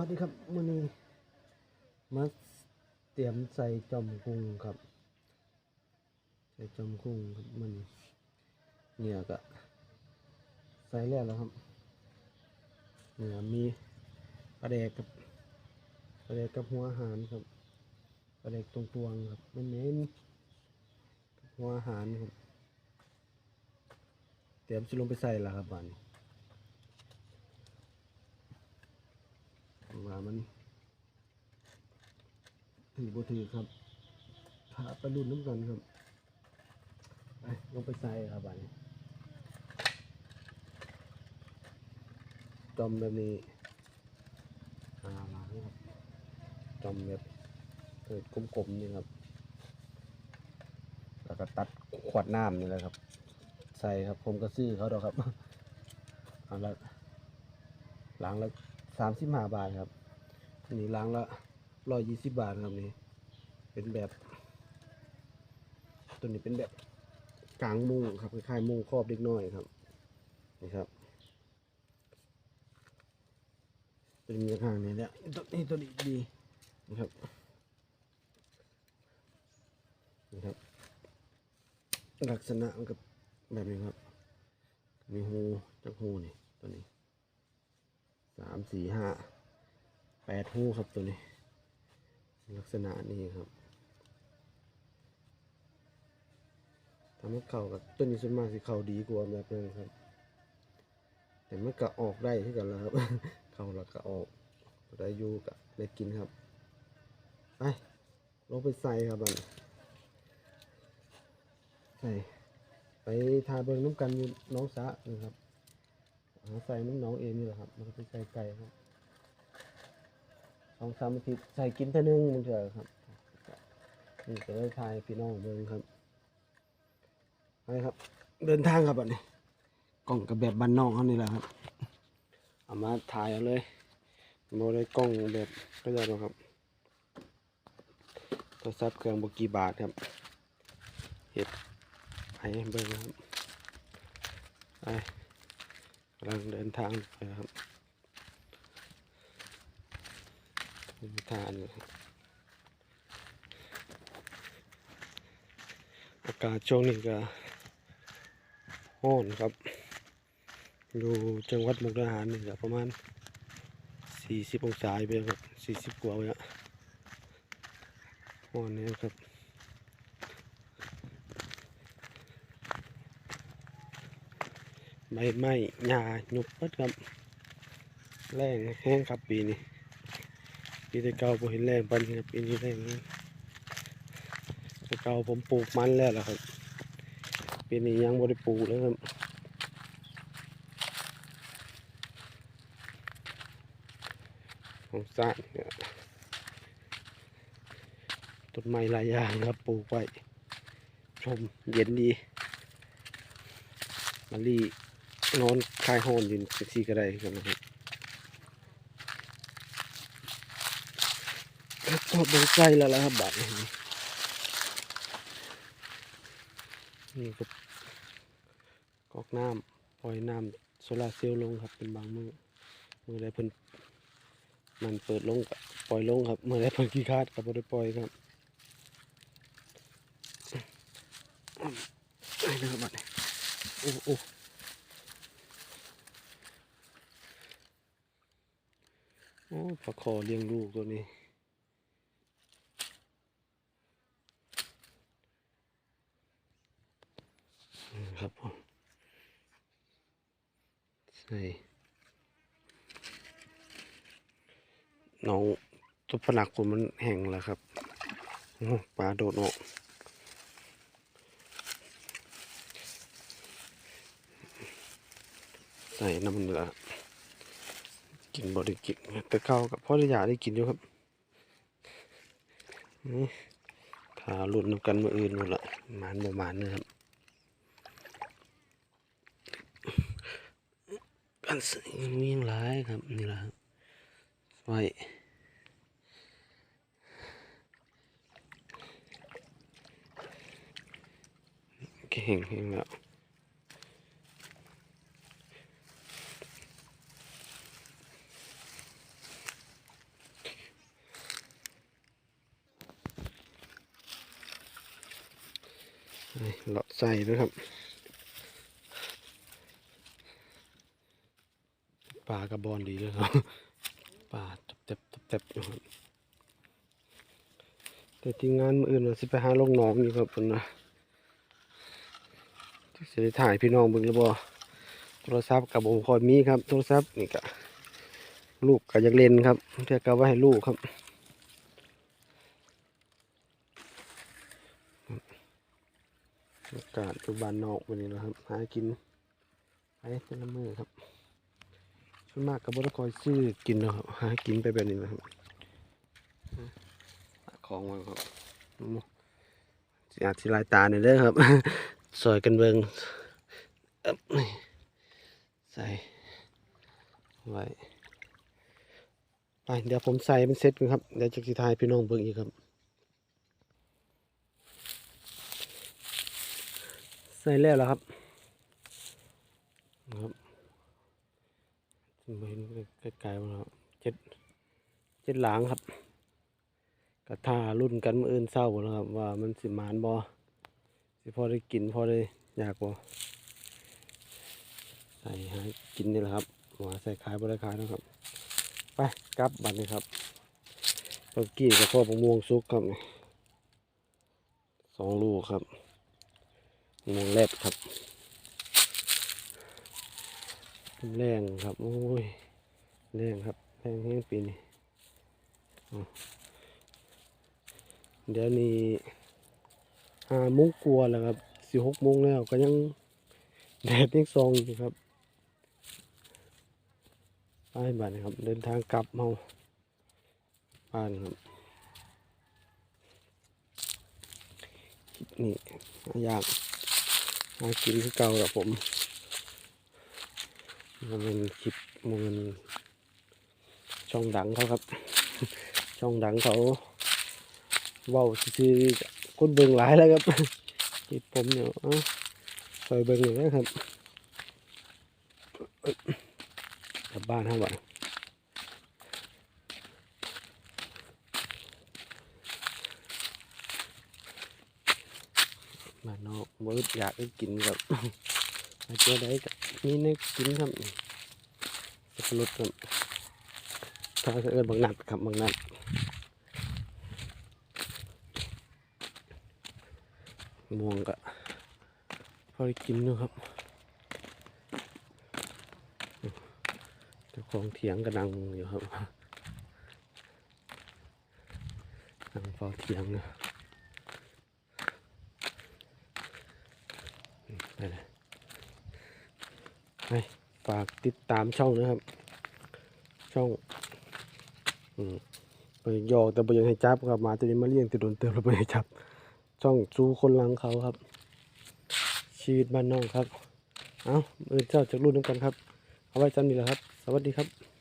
วัสดีครับมื้อนี้มาเตรียมใส่จอมกุ้งครับ ใส่จอมกุ้งครับมันเนี่ยก็ใส่แล้วแล้วครับเนี่ยมีปลาแดกกับปลาแดกกับหัวอาหารครับปลาแดกตรงตวงครับมันเน้นหัวอาหารครับ เตรียมสิลงไปใส่ล้วครับบานนี้ ว่ามัน ถือบ่ถือครับพาไปรุ่นน้ำกันครับไปลงไปใส่ครับอันจอมแบบนี้หาหลังครับจอมแบบเกิดกลมๆนี่ครับ แล้วก็ตัดขวดน้ำนี่แหละครับ ใส่ครับผมก็ซื้อเขาดอกครับเอาละหลังละสามสิบห้าบาทครับนนี้ล้างละ ร้อยยี่สิบบาทครับนี่เป็นแบบ ตัวนี้เป็นแบบกลางมุ้งครับคล้ายๆมุ้งครอบเล็กน้อยครับนี่ครับ เป็นมีข้างนี้เนี่ยตัวนี้ตัวนี้ดีนะครับนี่ครับลักษณะมันกับแบบนี้ครับ มีหูจากหูนี่ตัวนี้สามสี่ห้าแปดหูครับตัวนี้ ลักษณะนี้ครับทำให้เข่ากับต้นนี้ส่วนมากสิเข่าดีกว่าแบบนึงครับ แต่มันก็ออกได้ที่กันแล้วครับ เข่าแล้วก็ออกได้อยู่กับได้กินครับ ไป ลงไปใส่ครับบันใส่ไปทาเบิงน้ำกันน้องสะนะครับหาใส่น้ำหน้องเองนี่แหละครับ มันก็ไปใส่ไก่ครับ สองสามอาทิตย์ใส่กินเท่านึงมันเถอะครับนี่ก็ได้ทายพี่น้องเบิ่งครับไปครับ เดินทางครับอันนี้กล้องกับแบบบ้านนอกเขานี่แหละครับเอามาถ่ายเอาเลยโมได้กล้องแบบก็ได้หรอกครับโทรศัพท์เครื่องบกี่บาทครับเห็ดให้เบิ่งครับไปกำลังเดินทางไปครับเดิน ทางเลยครับอากาศช่วงนี้ก็ร้อนครับอยู่จังหวัดมุกดาหารนี่ก็ประมาณ 40 องศาไปครับ40 กว่าเลยอะร้อนเนี่ยครับใบไม้หญ้าหยุบเบิดครับ แรงแห้งครับปีนี้ ปีแต่เก่าผมเห็นแรงปันนี้ครับปีนี้แรงแห้งแต่เก่าผมปลูกมันแล้วล่ะครับปีนี้ยังบ่ได้ปลูกเลยครับของสร้างเนี่ยต้นไม้หลายอย่างครับปลูกไว้ชมเย็นดีมะลินอนคลายหอนอยู่สักทีก็ได้ครับนะครับแล้วก็ เบงใกล้แล้วล่ะครับบัดนี้นี่ก็กอกน้ำปล่อยน้ำโซลาเซลล์ลงครับเป็นบางมือมือใดเพิ่นมันเปิดลงก็ปล่อยลงครับมือใดเพิ่นขี้คร้าดก็บ่ได้ปล่อยครับไอ้นะครับบัดนี้โอ้โอ้โอ้ปลาคอเลี้ยงลูกตัวนี้ อืม ครับผม ใส่น้องตัวผนักผมมันแห้งแล้วครับโอ้ปลาโดดออกใส่น้ำเหนือ กินบ่ได้กินแต่เก่ากับพ่อได้ยาได้กินอยู่ครับนี่ถ้ารุ่นนำกันมืออื่นหมดละมานบ่มานนะครับันสื่อมีอย่างไรครับ นี่แหละครับไว้เก่งเก่งแล้วเลอดใส่ด้วยครับ ปลากระบอนดีเลยครับปลาเต็บๆเต็บอยู่ครับแต่ที่งานมืออื่นเราสิไปหาลงหนองอยู่ครับเพิ่นนะที่สิได้ถ่ายพี่น้องบิ่งแล้วบ่โทรศัพท์กับผมคอยมีครับ โทรศัพท์นี่ก็ลูกก็อยากเล่นครับเพื่อก็ไว้ให้ลูกครับอากาศอยู่บ้านนอกวันนี้นะครับ หากินไปแต่ละมือครับ ส่วนมากกับบรคอยซื้อกินนะครับหากินไปแบบนี้นะครับของไว้ครับอาจสิลายตาหน่อยเด้อครับสอยกันเบิงอ๊บใส่ไว้ไปเดี๋ยวผมใส่เป็นเซตกันครับ เดี๋ยวจะสิทายพี่น้องเบิ่งอีกครับ ใส่แล้วแล้วครับนะครับไม่เห็นไกลๆว่าครับเจ็ดเจ็ดหลางครับกระทารุ่นกันมืออื่นเศร้านะครับ ว่ามันสิมานบอสิพอได้กินพอได้อยากบอใส่หากินนี่แหละครับว่าใส่ขายบริขายนะครับ ไปกลับบัตรนี่ครับเมื่อกี้กับพ่อประม่วงซุกครับสองลูกครับมวงแรดครับแรงครับ โอ้ย แรงครับแรงแห้งปีนี้เดี๋ยวนี้ห้าโมงกลัวแล้วครับสี่หกโมงแล้วก็ยังแดดยังซองอยู่ครับไปบ้านครับ เดินทางกลับเมาบ้านครับนี่อยากหากินคือเก่ากับผมมันเป็นคลิปมัน ช่องดังเขาครับ ช่องดังเขาว้าวซื่อคนเบิ่งหลายแล้วครับคลิปผมเนี่ยคอยเบิ่งอยู่นะครับเอ้ยกลับบ้านครับบ่บ้านนอกมืดอยากได้กินครับมาเจอได้กับนี่นึกกินครับสับปะรดครับ ถ้าจะเอินบางนัดครับบางนัดม่วงก็พอได้กินอยู่ครับเจ้าของเถียงกระดังอยู่ครับนั่งเฝ้าเถียงนะไปเลยไปฝากติดตามช่องนะครับ ช่อง อืมไปยอกแต่ไปยังให้จับครับมาตัวนี้มาเลี้ยงติดโดนเติมแล้วไปให้จับช่องจูคนหลังเขาครับ ชีวิตบ้านนอกครับ เอาเออเจ้าจากรุ่นน้ำกันครับ เอาไว้จำนี่แหละครับ สวัสดีครับ